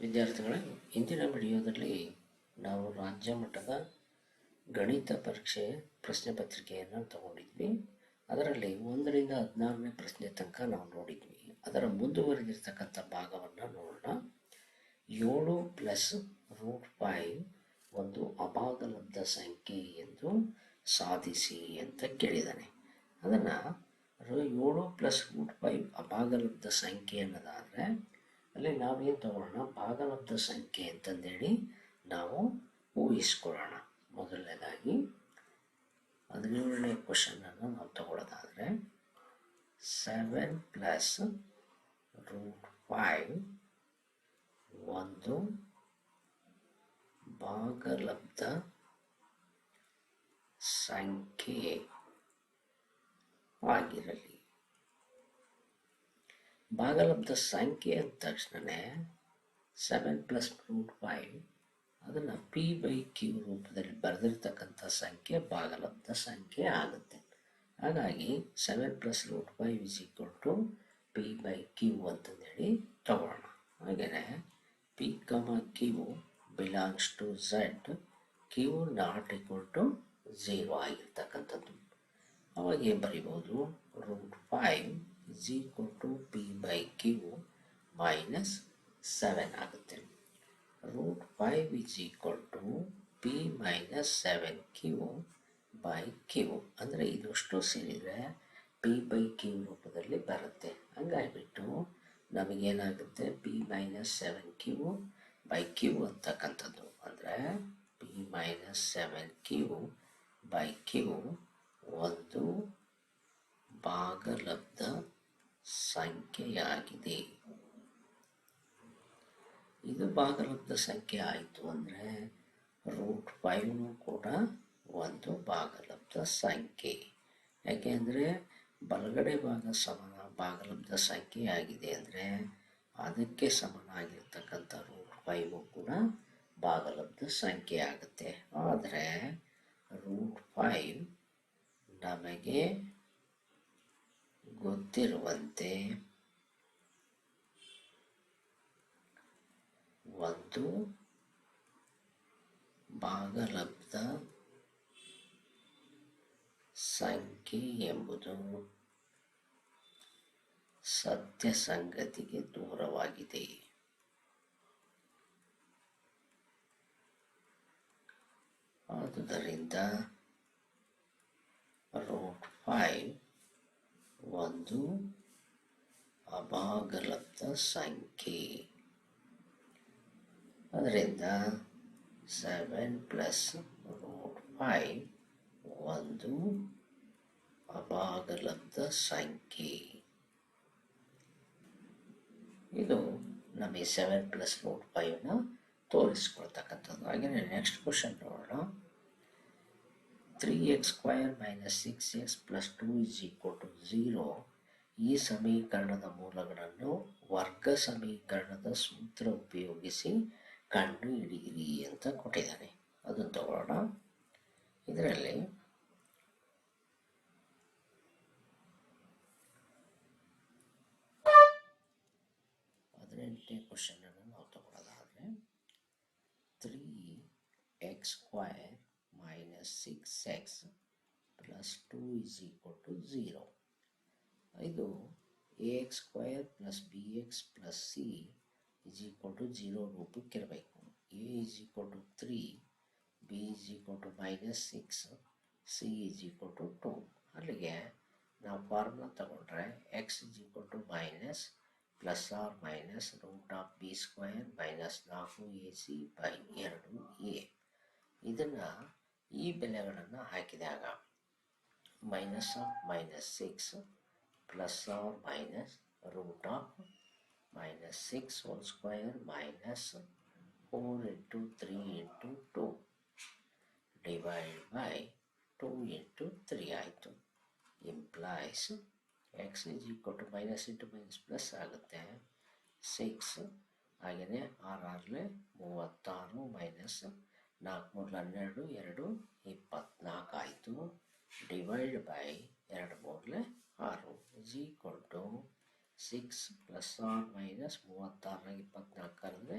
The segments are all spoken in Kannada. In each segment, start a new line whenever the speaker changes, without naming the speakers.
ವಿದ್ಯಾರ್ಥಿಗಳೇ, ಇಂದಿನ ವಿಡಿಯೋದಲ್ಲಿ ನಾವು ರಾಜ್ಯ ಮಟ್ಟದ ಗಣಿತ ಪರೀಕ್ಷೆ ಪ್ರಶ್ನೆ ಪತ್ರಿಕೆಯನ್ನು ತಗೊಂಡಿದ್ವಿ. ಅದರಲ್ಲಿ ಒಂದರಿಂದ ಹದಿನಾರನೇ ಪ್ರಶ್ನೆ ತನಕ ನಾವು ನೋಡಿದ್ವಿ. ಅದರ ಮುಂದುವರೆದಿರ್ತಕ್ಕಂಥ ಭಾಗವನ್ನು ನೋಡೋಣ. ಏಳು ಪ್ಲಸ್ ರೂಟ್ ಫೈವ್ ಒಂದು ಅಭಾಗಲಬ್ಧ ಸಂಖ್ಯೆ ಎಂದು ಸಾಧಿಸಿ ಅಂತ ಕೇಳಿದ್ದಾನೆ ಅದನ್ನು ಏಳು ಪ್ಲಸ್ ರೂಟ್ ಫೈವ್ ಅಭಾಗಲಬ್ಧ ಸಂಖ್ಯೆ ಅನ್ನೋದಾದರೆ ಅಲ್ಲಿ ನಾವೇನು ತಗೊಳ್ಳೋಣ? ಭಾಗಲಬ್ಧ ಸಂಖ್ಯೆ ಅಂತಂದೇಳಿ ನಾವು ಊಹಿಸ್ಕೊಳ್ಳೋಣ. ಮೊದಲನೇದಾಗಿ ಹದಿನೇಳನೇ ಕ್ವಶನನ್ನು ನಾವು ತಗೊಳ್ಳೋದಾದರೆ ಸೆವೆನ್ ಪ್ಲಸ್ ರೂಟ್ ಫೈವ್ ಒಂದು ಭಾಗಲಬ್ಧ ಸಂಖ್ಯೆ ಆಗಿರಲಿ. ಭಾಗಲಬ್ಧ ಸಂಖ್ಯೆ ಅಂದ ತಕ್ಷಣವೇ ಸೆವೆನ್ ಪ್ಲಸ್ ರೂಟ್ ಫೈವ್ ಅದನ್ನು ಪಿ ಬೈ ಕ್ಯೂ ರೂಪದಲ್ಲಿ ಬರೆದಿರ್ತಕ್ಕಂಥ ಸಂಖ್ಯೆ ಭಾಗಲಬ್ಧ ಸಂಖ್ಯೆ ಆಗುತ್ತೆ. ಹಾಗಾಗಿ seven plus root five is equal to P by Q ಅಂತಂದೇಳಿ ತಗೊಳ್ಳೋಣ ಹಾಗೆಯೇ P comma Q belongs to Z Q not equal to zero ಆಗಿರ್ತಕ್ಕಂಥದ್ದು. ಅವಾಗ ಏನು ಬರಿಬೋದು? Root five is equal to P by Q minus seven ಆಗುತ್ತೆ. Root five is equal to P minus seven Q by Q ಅಂದರೆ ಇದಷ್ಟು ಸೇರಿದರೆ ಪಿ ಬೈ ಕ್ಯೂ ರೂಪದಲ್ಲಿ ಬರುತ್ತೆ. ಹಂಗಾಗಿಬಿಟ್ಟು ನಮಗೇನಾಗುತ್ತೆ? P minus seven Q by Q ಅಂತಕ್ಕಂಥದ್ದು. ಅಂದರೆ P minus seven Q by Q ಒಂದು ಭಾಗಲಬ್ಧ ಸಂಖ್ಯೆಯಾಗಿದೆ. ಇದು ಭಾಗಲಬ್ಧ ಸಂಖ್ಯೆ ಆಯಿತು ಅಂದರೆ ರೂಟ್ ಫೈವ್ನು ಕೂಡ ಒಂದು ಭಾಗಲಬ್ಧ ಸಂಖ್ಯೆ. ಯಾಕೆಂದರೆ ಬಲಗಡೆ ಭಾಗ ಸಮನ ಭಾಗಲಬ್ಧ ಸಂಖ್ಯೆ ಆಗಿದೆ ಅಂದರೆ ಅದಕ್ಕೆ ಸಮನಾಗಿರ್ತಕ್ಕಂಥ ರೂಟ್ ಫೈವು ಕೂಡ ಭಾಗಲಬ್ಧ ಸಂಖ್ಯೆ ಆಗುತ್ತೆ. ಆದರೆ ರೂಟ್ ಫೈವ್ ನಮಗೆ ಗೊತ್ತಿರುವಂತೆ ಒಂದು ಭಾಗಲಬ್ಧ ಸಂಖ್ಯೆ ಎಂಬುದು ಸತ್ಯ ಸಂಗತಿಗೆ ದೂರವಾಗಿದೆ. ಆದುದರಿಂದ ರೂಟ್ ಫೈವ್ ಒಂದು ಅಭಾಗಲಬ್ಧ ಸಂಖ್ಯೆ. ಅದರಿಂದ ಸೆವೆನ್ ಪ್ಲಸ್ ರೂಟ್ ಫೈವ್ ಒಂದು ಅಭಾಗಲಬ್ಧ ಸಂಖ್ಯೆ. ಇದು ನಮಗೆ ಸೆವೆನ್ ಪ್ಲಸ್ ರೂಟ್ ಫೈವ್ನ ತೋರಿಸ್ಕೊಳ್ತಕ್ಕಂಥದ್ದು. ಹಾಗೆ ನೆಕ್ಸ್ಟ್ ಕ್ವಶನ್ ನೋಡೋಣ. Three X square minus six X plus two is equal to zero ಈ ಸಮೀಕರಣದ ಮೂಲಗಳನ್ನು ವರ್ಗ ಸಮೀಕರಣದ ಸೂತ್ರ ಉಪಯೋಗಿಸಿ ಕಂಡು ಹಿಡಿಯಿರಿ ಅಂತ ಕೊಟ್ಟಿದ್ದಾರೆ ಅದನ್ನು ತಗೊಳ್ಳೋಣ. ಇದರಲ್ಲಿ ಹದಿನೆಂಟನೇ ಕ್ವಶನನ್ನು ನಾವು ತಗೊಳ್ಳೋದಾದರೆ three X square minus six X plus two is equal to zero ಇದು A X square plus B X plus C is equal to zero ರೂಪಕ್ಕಿರಬೇಕು A is equal to three B is equal minus six C is equal to two ಅಲ್ಲಿಗೆ ನಾವು ಫಾರ್ಮುಲಾ ತಗೊಂಡ್ರೆ X is equal to minus plus or minus root of B square minus ನಾಲ್ಕು ಎ ಸಿ ಬೈ ಎರಡು ಎ ಇದನ್ನು ಈ ಬೆಲೆಗಳನ್ನು ಹಾಕಿದಾಗ minus of minus six, plus or minus root of minus six whole square minus four into three into two divide by two into three ಆಯಿತು. Implies X is equal to minus into minus plus ಆಗುತ್ತೆ. ಸಿಕ್ಸ್ ಹಾಗೆಯೇ ಆರ್ ಆರ್ಲೆ ಮೂವತ್ತಾರು ಮೈನಸ್ ನಾಲ್ಕು ಮೂರು ಹನ್ನೆರಡು ಎರಡು ಇಪ್ಪತ್ನಾಲ್ಕು ಆಯಿತು. ಡಿವೈಡ್ ಬೈ ಎರಡು ಮೂರಲೆ ಆರು. Is equal to six plus or minus ಮೂವತ್ತಾರನಾಗ ಇಪ್ಪತ್ನಾಲ್ಕು ಅಂದರೆ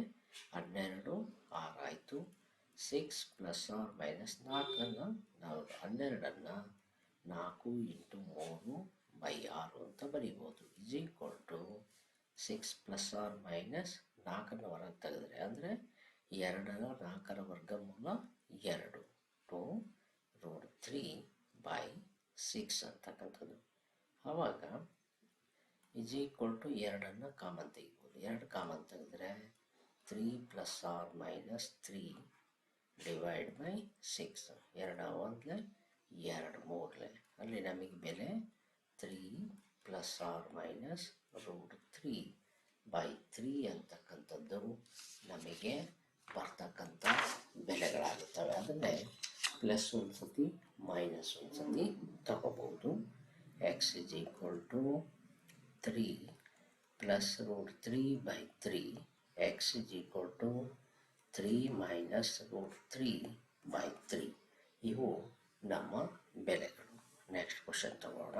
ಸಿಕ್ಸ್ ಪ್ಲಸ್ ಆರ್ ಮೈನಸ್ ನಾಲ್ಕನ್ನು ನಾವು ಹನ್ನೆರಡನ್ನು ನಾಲ್ಕು ಇಂಟು ಮೂರು ಬೈ ಆರು ಅಂತ ಬರಿಬೋದು. Is equal to six plus or minus ನಾಲ್ಕನ್ನು ಹೊರಗೆ ತೆಗೆದ್ರೆ ಅಂದರೆ ಎರಡರ ನಾಲ್ಕರ ವರ್ಗಮೂಲ ಎರಡು. Two root three by six ಅಂತಕ್ಕಂಥದ್ದು. ಆವಾಗ ಇಜ್ ಈಕ್ವಲ್ ಟು ಎರಡನ್ನು ಕಾಮನ್ ತೆಗಿಬೋದು. ಎರಡು ಕಾಮನ್ ತೆಗೆದ್ರೆ three plus or minus three divide by six ಎರಡು ಒಂದ್ಲೆ ಎರಡು ಮೂರಲೆ. ಅಲ್ಲಿ ನಮಗೆ ಬೆಲೆ three plus or minus root three by three ಅಂತಕ್ಕಂಥದ್ದು ನಮಗೆ ಬರ್ತಕ್ಕಂಥ ಬೆಲೆಗಳಾಗುತ್ತವೆ. ಅದನ್ನೇ ಪ್ಲಸ್ ಒಂದು ಸತಿ ಮೈನಸ್ ಒಂದು ಸತಿ ತಗೋಬೋದು X is equal to three plus root three by three X is equal to three minus root three by three ಇವು ನಮ್ಮ ಬೆಲೆಗಳು. ನೆಕ್ಸ್ಟ್ ಕ್ವಶನ್ ತಗೋಣ.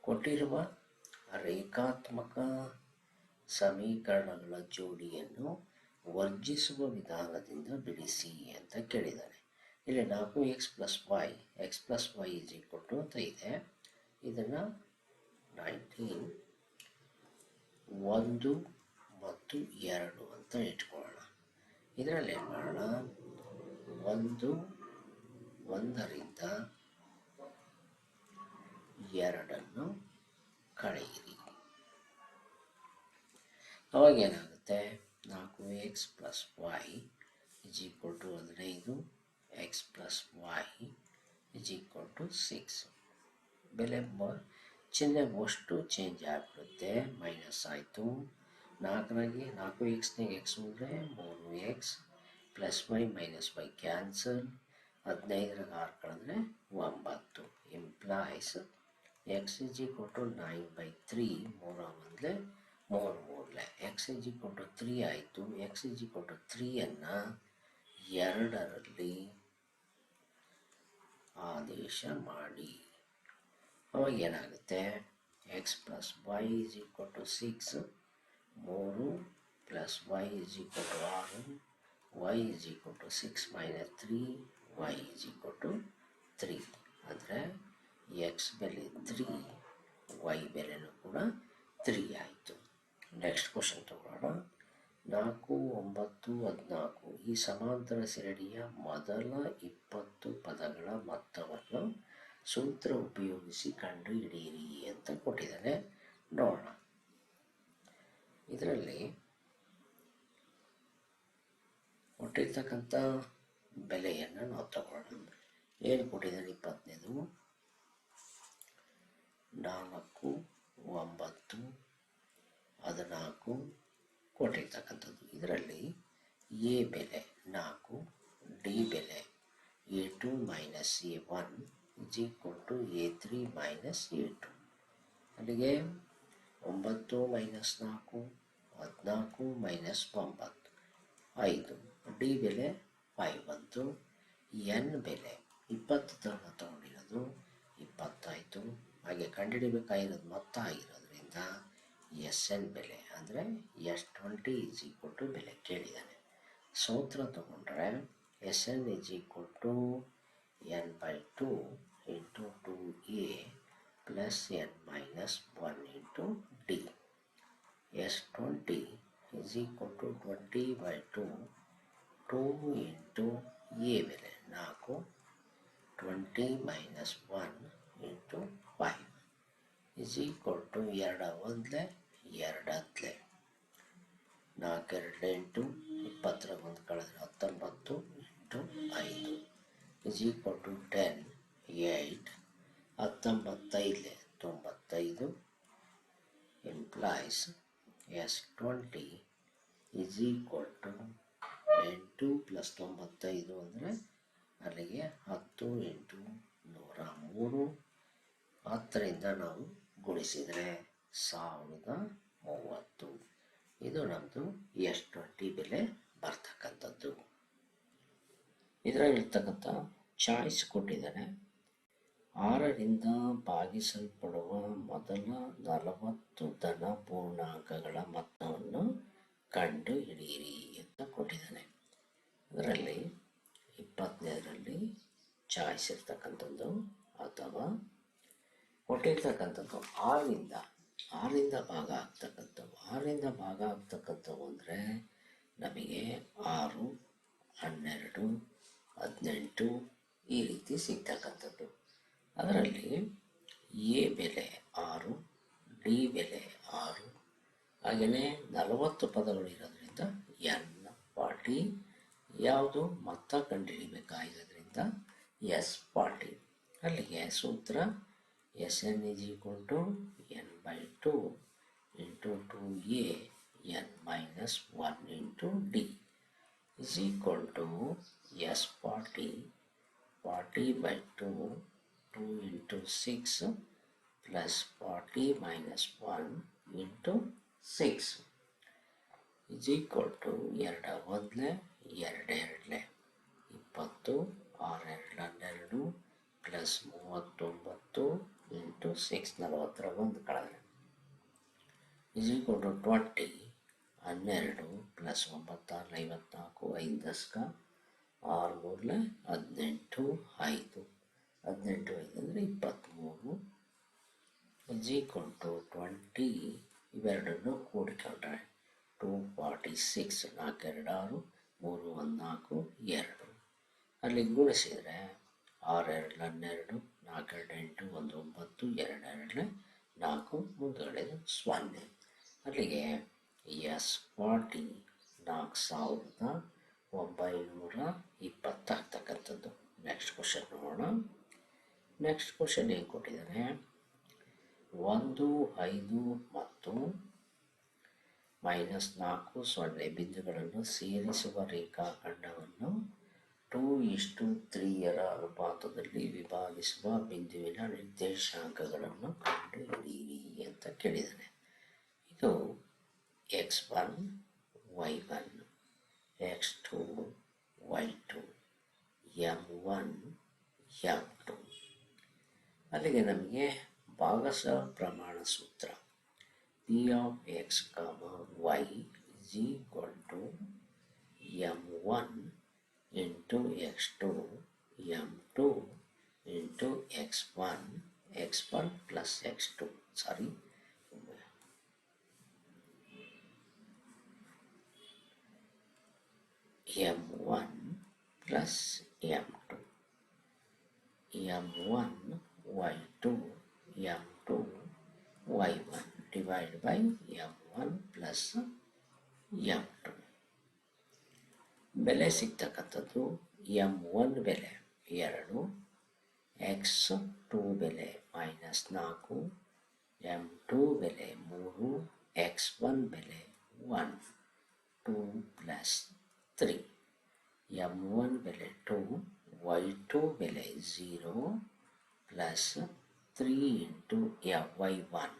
ಕೊಟ್ಟಿರುವ ರೇಖಾತ್ಮಕ ಸಮೀಕರಣಗಳ ಜೋಡಿಯನ್ನು ವರ್ಜಿಸುವ ವಿಧಾನದಿಂದ ಬಿಡಿಸಿ ಅಂತ ಕೇಳಿದ್ದಾನೆ ಇಲ್ಲಿ ನಾಲ್ಕು X plus Y X plus Y is equal to ಅಂತ ಇದೆ. ಇದನ್ನು ನೈನ್ಟೀನ್ ಒಂದು ಮತ್ತು ಎರಡು ಅಂತ ಇಟ್ಕೊಳ್ಳೋಣ. ಇದರಲ್ಲಿ ಏನು ಮಾಡೋಣ? ಒಂದು, ಒಂದರಿಂದ ಎರಡನ್ನು ಕಳೆಯಿರಿ. ಅವಾಗ ಏನಾಗುತ್ತೆ? ನಾಲ್ಕು X plus Y is equal to ಹದಿನೈದು X plus Y is equal to six ಬೆಲೆ ಬ ಚಿಹ್ನೆ ಅಷ್ಟು ಚೇಂಜ್ ಆಗಿಬಿಡುತ್ತೆ. ಮೈನಸ್ ಆಯಿತು. ನಾಲ್ಕರಾಗಿ ನಾಲ್ಕು ಎಕ್ಸ್ನಾಗ ಎಕ್ಸ್ ಮುಂದೆ ಮೂರು X plus Y minus Y cancel ಹದಿನೈದರಾಗ ಆರು ಕಳೆದ್ರೆ ಒಂಬತ್ತು. Implies X is equal to nine by three ಮೂರ ಒಂದಲೆ ಮೂರು ಮೂರಲೆ ಎಕ್ಸ್ ಇಜ್ ಕೊಟ್ಟು ತ್ರೀ ಆಯಿತು. ಎಕ್ಸ್ ಇಜ್ ಕೊಟ್ಟು ತ್ರೀಯನ್ನು ಎರಡರಲ್ಲಿ ಆದೇಶ ಮಾಡಿ. ಅವಾಗ ಏನಾಗುತ್ತೆ? ಎಕ್ಸ್ ಪ್ಲಸ್ ವೈ ಇಸ್ ಕೊಟ್ಟು ಸಿಕ್ಸ್ ಮೂರು ಪ್ಲಸ್ ವೈ ಇಸ್ ಕೊಟ್ಟು ಆರು Y is equal to six minus three Y is ಕೊಟ್ಟು ತ್ರೀ ಅಂದರೆ ಎಕ್ಸ್ ಬೆಲೆ ತ್ರೀ ವೈ ಬೆಲೆನೂ ಕೂಡ ತ್ರೀ ಆಯಿತು. ನೆಕ್ಸ್ಟ್ ಕ್ವಶನ್ ತಗೊಳ್ಳೋಣ. ನಾಲ್ಕು, ಒಂಬತ್ತು, ಹದಿನಾಲ್ಕು. ಈ ಸಮಾಂತರ ಸರಣಿಯ ಮೊದಲ ಇಪ್ಪತ್ತು ಪದಗಳ ಮೊತ್ತವನ್ನು ಸೂತ್ರ ಉಪಯೋಗಿಸಿ ಕಂಡುಹಿಡಿಯಿರಿ ಅಂತ ಕೊಟ್ಟಿದ್ದಾನೆ. ನೋಡೋಣ. ಇದರಲ್ಲಿ ಕೊಟ್ಟಿರ್ತಕ್ಕಂಥ ಬೆಲೆಯನ್ನು ನಾವು ತಗೊಳ್ಳೋಣ. ಏನು ಕೊಟ್ಟಿದ್ದಾನೆ? ಇಪ್ಪತ್ತನೇದು. ನಾಲ್ಕು, ಒಂಬತ್ತು ಹದಿನಾಲ್ಕು ಕೊಟ್ಟಿರ್ತಕ್ಕಂಥದ್ದು. ಇದರಲ್ಲಿ ಎ ಬೆಲೆ ನಾಲ್ಕು, ಡಿ ಬೆಲೆ A two minus A one is equal to A three minus A two. ಅಲ್ಲಿಗೆ ಒಂಬತ್ತು ಮೈನಸ್ ನಾಲ್ಕು, ಹದಿನಾಲ್ಕು ಮೈನಸ್ ಒಂಬತ್ತು, ಐದು, ಡಿ ಬೆಲೆ ಫೈವ್ ಬಂತು ಎನ್ ಬೆಲೆ ಇಪ್ಪತ್ತು ತನಕ ತಗೊಂಡಿರೋದು ಇಪ್ಪತ್ತಾಯಿತು. ಹಾಗೆ ಕಂಡುಹಿಡಿಬೇಕಾಗಿರೋದು ಮೊತ್ತ ಆಗಿರೋದ್ರಿಂದ ಎಸ್ ಎನ್ ಬೆಲೆ ಅಂದರೆ S twenty is equal to ಬೆಲೆ ಕೇಳಿದ್ದಾನೆ. ಸೂತ್ರ ತಗೊಂಡ್ರೆ S N is equal to N by two into two A plus N minus one into D. S twenty is equal to twenty by two, two into A ಬೆಲೆ ನಾಲ್ಕು, twenty minus one into five is equal to ಎರಡು ಒಂದಲೆ ಎರಡು ಹತ್ತಲೆ ನಾಲ್ಕೆರಡು ಎಂಟು ಇಪ್ಪತ್ತರ ಒಂದು ಕಳೆದ್ರೆ ಹತ್ತೊಂಬತ್ತು ಇಂಟು ಐದು. Is equal to ten eight ಹತ್ತೊಂಬತ್ತೈದಲೆ, ತೊಂಬತ್ತೈದು implies S twenty is equal to ಎಂಟು ಪ್ಲಸ್ ತೊಂಬತ್ತೈದು ಅಂದರೆ ಅಲ್ಲಿಗೆ ಹತ್ತು ಎಂಟು ನೂರ ಮೂರು. ಹತ್ತರಿಂದ ನಾವು ಗುಣಿಸಿದರೆ ಸಾವಿರದ ಮೂವತ್ತು. ಇದು ನಮ್ಮದು ಎಷ್ಟು ಟ್ವೆಂಟಿ ಬೆಲೆ ಬರ್ತಕ್ಕಂಥದ್ದು. ಇದರಲ್ಲಿರ್ತಕ್ಕಂಥ ಚಾಯ್ಸ್ ಕೊಟ್ಟಿದ್ದಾರೆ. ಆರರಿಂದ ಭಾಗಿಸಲ್ಪಡುವ ಮೊದಲ ನಲವತ್ತು ಧನ ಪೂರ್ಣಾಂಕಗಳ ಮೊತ್ತವನ್ನು ಕಂಡು ಹಿಡಿಯಿರಿ ಅಂತ ಕೊಟ್ಟಿದ್ದಾನೆ ಅದರಲ್ಲಿ ಇಪ್ಪತ್ತನೇದರಲ್ಲಿ ಚಾಯ್ಸ್ ಇರ್ತಕ್ಕಂಥದ್ದು ಅಥವಾ ಕೊಟ್ಟಿರ್ತಕ್ಕಂಥದ್ದು ಆರಿಂದ ಆರಿಂದ ಭಾಗ ಆಗ್ತಕ್ಕಂಥವು ಆರಿಂದ ಭಾಗ ಆಗ್ತಕ್ಕಂಥವು ಅಂದರೆ ನಮಗೆ ಆರು, ಹನ್ನೆರಡು, ಹದಿನೆಂಟು ಈ ರೀತಿ ಸಿಗ್ತಕ್ಕಂಥದ್ದು. ಅದರಲ್ಲಿ ಎ ಬೆಲೆ ಆರು, ಡಿ ಬೆಲೆ ಆರು, ಹಾಗೆಯೇ ನಲವತ್ತು ಪದಗಳು ಇರೋದ್ರಿಂದ ಎನ್ ಪಾರ್ಟಿ, ಯಾವುದು ಮೊತ್ತ ಕಂಡುಹಿಡಿಬೇಕಾಗಿರೋದ್ರಿಂದ ಎಸ್ ಪಾರ್ಟಿ. ಅಲ್ಲಿಗೆ ಸೂತ್ರ S N is equal to N by two into two A N minus one into D is equal to S forty forty by two two into six plus forty minus one into six. Is equal to ಎರಡು ಒಂದಲೆ, ಎರಡು ಎರಡಲೆ. ಇಪ್ಪತ್ತು, ಆರು ಎರಡು ಹನ್ನೆರಡು ಪ್ಲಸ್ ಮೂವತ್ತೊಂಬತ್ತು ಇಂಟು ಸಿಕ್ಸ್ ನಲವತ್ತರ ಒಂದು ಕಳೆದ್ರೆ ಇಸ್ ಈಕ್ವಲ್ ಟು ಟ್ವೆಂಟಿ ಹನ್ನೆರಡು ಪ್ಲಸ್ ಒಂಬತ್ತಾರು ಐವತ್ನಾಲ್ಕು ಐದು ದಶಕ ಆರು ಮೂರಲೆ ಹದಿನೆಂಟು ಐದು ಹದಿನೆಂಟು ಐದು ಅಂದರೆ ಇಪ್ಪತ್ತ್ಮೂರು ಇಸ್ ಈಕ್ವಲ್ ಟು ಟ್ವೆಂಟಿ ಇವೆರಡನ್ನು ಕೂಡಿಕೊಂಡ್ರೆ ಟೂ ಫಾರ್ಟಿ ಸಿಕ್ಸ್ ನಾಲ್ಕೆರಡು ಆರು ಮೂರು ಒಂದು ನಾಲ್ಕು ಎರಡು ಅಲ್ಲಿ ಗುಣಿಸಿದರೆ ಆರು ಎರಡು ಹನ್ನೆರಡು ನಾಲ್ಕೆರಡು ಎಂಟು ಒಂದು ಒಂಬತ್ತು ಎರಡು ಎರಡು ನಾಲ್ಕು ಮುಂದುಗಡೆ ಸೊನ್ನೆ ಅಲ್ಲಿಗೆ ಎಸ್ ಫಾರ್ಟಿ ನಾಲ್ಕು ಸಾವಿರದ ಒಂಬೈನೂರ ಇಪ್ಪತ್ತಾಗ್ತಕ್ಕಂಥದ್ದು ನೆಕ್ಸ್ಟ್ ಕ್ವಶನ್ ನೋಡೋಣ. ನೆಕ್ಸ್ಟ್ ಕ್ವಶನ್ ಏನು ಕೊಟ್ಟಿದ್ದಾರೆ? ಒಂದು, ಐದು ಮತ್ತು ಮೈನಸ್ ನಾಲ್ಕು ಸೊನ್ನೆ ಬಿಂದುಗಳನ್ನು ಸೇರಿಸುವ ರೇಖಾಖಂಡವನ್ನು ಟೂ ಇಷ್ಟು ತ್ರೀಯರ ಅನುಪಾತದಲ್ಲಿ ವಿಭಾಗಿಸುವ ಬಿಂದುವಿನ ನಿರ್ದೇಶಾಂಕಗಳನ್ನು ಕಂಡುಹಿಡಿಯಿರಿ ಅಂತ ಕೇಳಿದ್ದಾನೆ. ಇದು X one, Y one, X two, Y two, M one, M two. ಅಲ್ಲಿಗೆ ನಮಗೆ ಭಾಗಸ ಪ್ರಮಾಣ ಸೂತ್ರ P of X comma Y equal to M one into x2 m2 into x1 x1 plus x2 sorry. M1 plus m2 m1 y2 m2 y1 divided by m1 plus m2 ಬೆಲೆ ಸಿಗ್ತಕ್ಕಂಥದ್ದು ಎಂ ಒನ್ ಬೆಲೆ, ಎರಡು ಎಕ್ಸ್ ಟು ಬೆಲೆ ಮೈನಸ್ ನಾಲ್ಕು ಎಂ ಟು ಬೆಲೆ ಮೂರು ಎಕ್ಸ್ ಒನ್ ಬೆಲೆ one two plus three M one ಬೆಲೆ ಟು ವೈ ಟು ಬೆಲೆ zero plus three into M Y one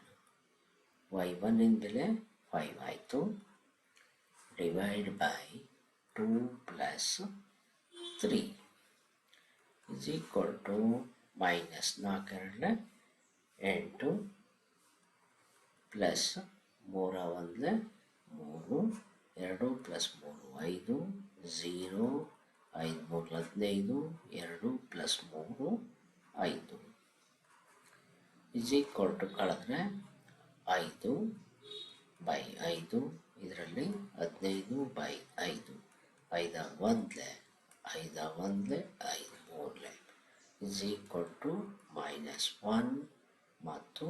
Y ಒನ್ನಿನ ಬೆಲೆ? ಫೈವ್ ಆಯಿತು. Divide by two plus three is equal to minus ನಾಲ್ಕೆರಡಲೆ ಎಂಟು ಪ್ಲಸ್ ಮೂರ ಒಂದಲೆ ಮೂರು ಎರಡು ಪ್ಲಸ್ ಮೂರು ಐದು ಝೀರೋ ಐದು ಮೂರು ಹದಿನೈದು ಎರಡು ಪ್ಲಸ್ ಮೂರು ಐದು ಇಸ್ ಈಕ್ವಲ್ ಕಳೆದ್ರೆ ಐದು ಬೈ ಐದು ಇದರಲ್ಲಿ ಹದಿನೈದು ಬೈ ಐದು ಐದ ಒಂದ್ಲೆ ಐದ ಒಂದ್ಲೆ ಐದು ಮೂರಲೆ is equal to minus one ಮತ್ತು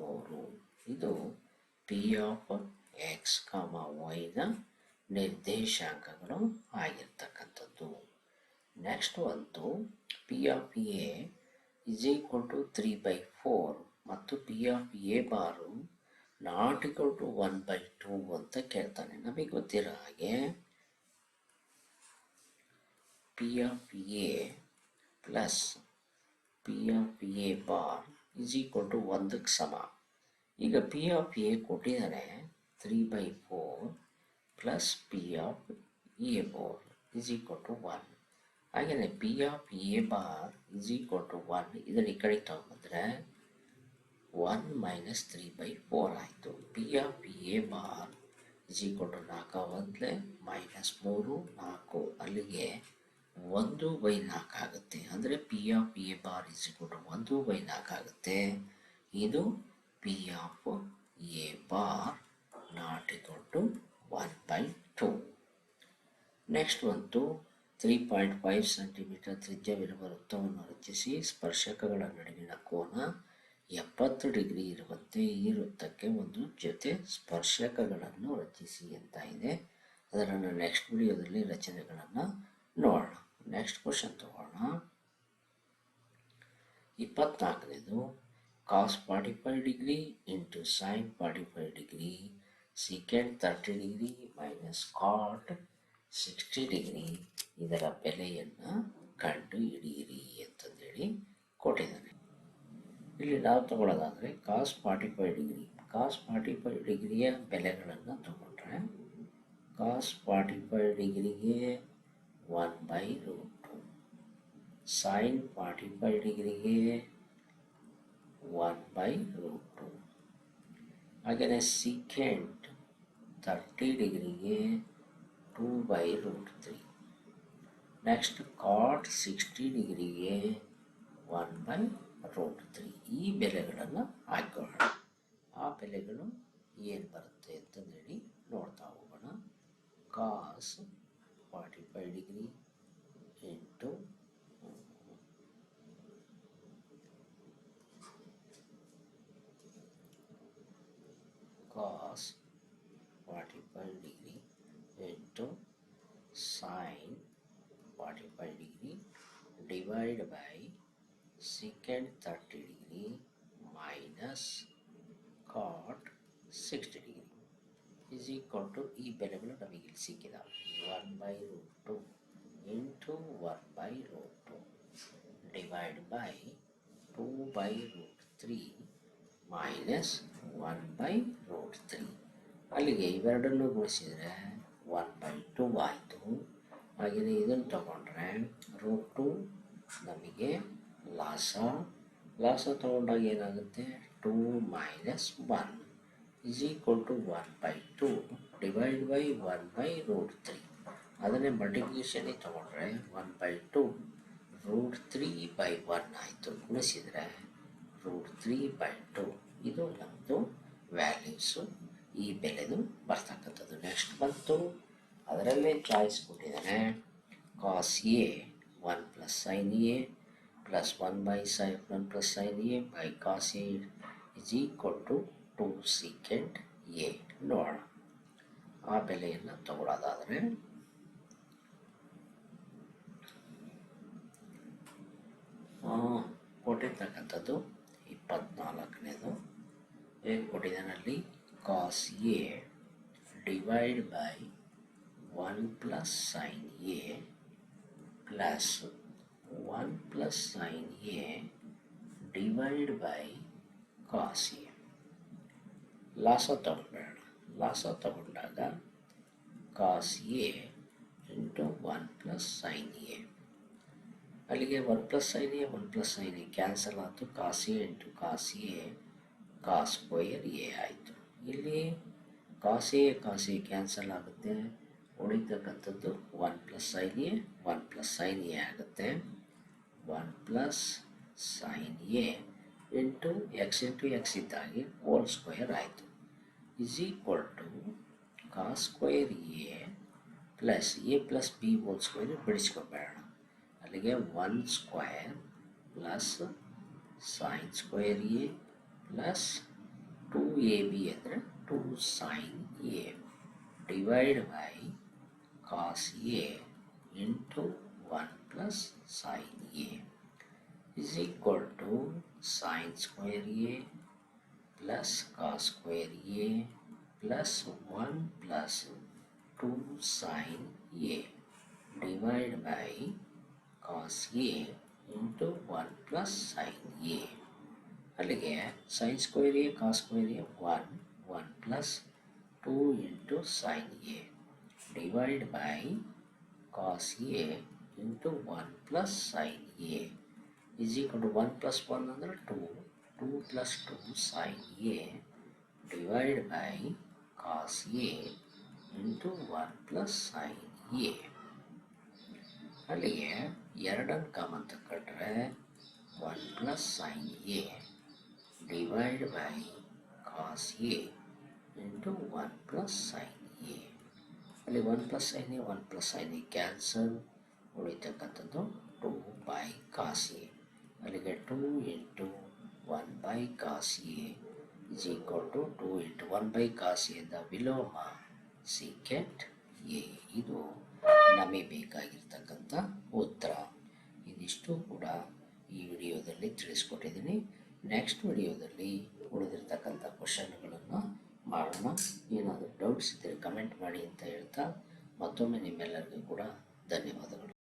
ಮೂರು. ಇದು ಪಿ ಆಫ್ ಎಕ್ಸ್ ಕಾಮ ವೈನ ನಿರ್ದೇಶಾಂಕಗಳು ಆಗಿರ್ತಕ್ಕಂಥದ್ದು. ನೆಕ್ಸ್ಟ್ ಒಂದು P of A is equal to three by four ಮತ್ತು P of A bar not equal to one by two ಅಂತ ಕೇಳ್ತಾನೆ. ನಮಗೆ ಗೊತ್ತಿರೋ ಹಾಗೆ P of A plus P of A bar is equal to ಒಂದಕ್ಕೆ ಸಮ ಈಗ ಪಿ ಆಫ್ ಎ ಕೊಟ್ಟಿದ್ದಾರೆ three by four plus P of A four is equal to one ಹಾಗೆಯೇ P of A bar is equal to one ಇದನ್ನು ಈ ಕಡೆ ತಗೊಂಡ್ರೆ one minus three by four ಆಯಿತು P of A bar is equal to ನಾಲ್ಕು ಒಂದಲೆ ಮೈನಸ್ ಮೂರು ನಾಲ್ಕು ಅಲ್ಲಿಗೆ ಒಂದು ಬೈ ನಾಲ್ಕು ಆಗುತ್ತೆ. ಅಂದರೆ P of A bar is to ಒಂದು ಬೈ ನಾಲ್ಕು ಆಗುತ್ತೆ. ಇದು P of A bar not equal to one by two next ಬಂತು ತ್ರೀ ಪಾಯಿಂಟ್ ಫೈವ್ ಸೆಂಟಿಮೀಟರ್ ತ್ರಿಜ್ಯವಿರುವ ವೃತ್ತವನ್ನು ರಚಿಸಿ ಸ್ಪರ್ಶಕಗಳ ನಡುವಿನ ಕೋನ ಎಪ್ಪತ್ತು ಡಿಗ್ರಿ ಇರುವಂತೆ ಈ ವೃತ್ತಕ್ಕೆ ಒಂದು ಜೊತೆ ಸ್ಪರ್ಶಕಗಳನ್ನು ರಚಿಸಿ ಅಂತ ಇದೆ. ಅದರನ್ನು ನೆಕ್ಸ್ಟ್ ವಿಡಿಯೋದಲ್ಲಿ ರಚನೆಗಳನ್ನು ನೋಡೋಣ. ನೆಕ್ಸ್ಟ್ ಕ್ವಶನ್ ತಗೋಣ. ಇಪ್ಪತ್ನಾಲ್ಕನೇದು cos forty five degree into sine forty five degree second thirty degree minus cot sixty degree ಇದರ ಬೆಲೆಯನ್ನು ಕಂಡು ಹಿಡಿಯಿರಿ ಅಂತಂದೇಳಿ ಕೊಟ್ಟಿದ್ದಾನೆ ಇಲ್ಲಿ ನಾವು ತಗೊಳ್ಳೋದಾದರೆ cos forty five degree cos forty five ಡಿಗ್ರಿಯ ಬೆಲೆಗಳನ್ನು ತಗೊಂಡ್ರೆ ಕಾಸ್ ಫಾರ್ಟಿ ಫೈವ್ ಡಿಗ್ರಿಗೆ one by root two sine forty five ಡಿಗ್ರಿಗೆ ಒನ್ ಬೈ ರೂಟ್ ಟು ಹಾಗೆಯೇ ಸೀಕೆಂಟ್ ತರ್ಟಿ ಡಿಗ್ರಿಗೆ two by root three next cot sixty ಡಿಗ್ರಿಗೆ ಒನ್ ಬೈ ರೂಟ್ ತ್ರೀ ಈ ಬೆಲೆಗಳನ್ನು ಹಾಕೋಣ ಆ ಬೆಲೆಗಳು ಏನು ಬರುತ್ತೆ ಅಂತಂದೇಳಿ ನೋಡ್ತಾ ಹೋಗೋಣ ಕಾಸ್ by degree into cos 45 degree into sine 45 degree divided by secant 30 degree minus cot 60 degree. Equal to ಈ ಬೆಲೆಗಳು ನಮಗೆ ಇಲ್ಲಿ ಸಿಕ್ಕಿದಾವೆ one by root two into one by root two divide by two by root three minus one by root three ಅಲ್ಲಿಗೆ ಇವೆರಡನ್ನು ಗುಣಿಸಿದರೆ ಒನ್ ಬೈ ಟು ಆಯಿತು. ಹಾಗೆಯೇ ಇದನ್ನು ತಗೊಂಡ್ರೆ ರೂಟ್ ಟು ನಮಗೆ ಲಾಸ ಲಾಸ ತಗೊಂಡಾಗ ಏನಾಗುತ್ತೆ? Two minus one is equal to one by two divide by one by root three ಅದನ್ನೇ ಮಲ್ಟಿಪ್ಲಿಕೇಶನಿಗೆ ತೊಗೊಂಡ್ರೆ one by two root three by one ಆಯಿತು. ಗುಣಿಸಿದರೆ ರೂಟ್ ತ್ರೀ ಬೈ ಟು ಇದು ನಮ್ಮದು ವ್ಯಾಲ್ಯೂಸು ಈ ಬೆಲೆದು ಬರ್ತಕ್ಕಂಥದ್ದು. ನೆಕ್ಸ್ಟ್ ಬಂತು. ಅದರಲ್ಲೇ ಚಾಯ್ಸ್ ಕೊಟ್ಟಿದ್ದಾನೆ. Cos A one plus sin A plus 1 by sin 1 plus sin a by cos a is equal to 2 second A ನೋಡೋಣ. ಆ ಬೆಲೆಯನ್ನು ತಗೊಳ್ಳೋದಾದರೆ ಕೊಟ್ಟಿರ್ತಕ್ಕಂಥದ್ದು ಇಪ್ಪತ್ನಾಲ್ಕನೇದು. ಹೇಗೆ ಕೊಟ್ಟಿದ್ದಾನಲ್ಲಿ cos A divide by one plus sin A plus 1 plus sin A divided by cos A. ಲಾಸ ತಗೊಬೇಡ ಲಾಸ ತಗೊಂಡಾಗ cos A into one plus sine A. ಅಲ್ಲಿಗೆ one plus sine A, one plus sin A cancel ಆಯಿತು. Cos A into cos A, cos square A ಆಯಿತು. ಇಲ್ಲಿ cos A cos A cancel ಆಗುತ್ತೆ. ಉಳಿತಕ್ಕಂಥದ್ದು one plus sin A, one plus sin A ಆಗುತ್ತೆ. One plus sin A. Into X into X ಇದ್ದಾಗೆ ಹೋಲ್ ಸ್ಕ್ವಯರ್ ಆಯಿತು. Is equal to cos square A plus A plus B whole square ಬಿಡಿಸ್ಕೊಬೇಡ ಅಲ್ಲಿಗೆ one square plus sine square A plus two A B ಅಂದರೆ two sine A divide by cos A into one plus sin A is equal to sin square A plus cos square A plus 1 plus 2 sin A divided by cos A into 1 plus sin A. ಅಲ್ಲಿಗೆ sine square A cos square A one one plus two into sine A divide by cos A into one plus sine A is equal to one plus one ಅಂದರೆ two two plus two sine A divide by cos A into one plus sine A ಅಲ್ಲಿಗೆ ಎರಡನ್ನು ಕಾಮನ್ ತಗೊಂಡ್ರೆ one plus sine A divide by cos A into one plus sine A ಅಲ್ಲಿ one plus sine A one plus sine A cancel ಉಳಿತಕ್ಕಂಥದ್ದು two by cos A ಅಲ್ಲಿಗೆ two into one by cos A is equal to two into one by cos ವಿಲೋಮ. ಸೀಕೆಟ್ ಎ ಇದು ನಮಗೆ ಬೇಕಾಗಿರ್ತಕ್ಕಂಥ ಉತ್ತರ. ಇದಿಷ್ಟು ಕೂಡ ಈ ವಿಡಿಯೋದಲ್ಲಿ ತಿಳಿಸ್ಕೊಟ್ಟಿದ್ದೀನಿ. ನೆಕ್ಸ್ಟ್ ವಿಡಿಯೋದಲ್ಲಿ ಉಳಿದಿರ್ತಕ್ಕಂಥ ಕ್ವಶನ್ಗಳನ್ನು ಮಾಡೋಣ. ಏನಾದರೂ ಡೌಟ್ಸ್ ಇದ್ದರೆ ಕಮೆಂಟ್ ಮಾಡಿ ಅಂತ ಹೇಳ್ತಾ ಮತ್ತೊಮ್ಮೆ ನಿಮ್ಮೆಲ್ಲರಿಗೂ ಕೂಡ ಧನ್ಯವಾದಗಳು.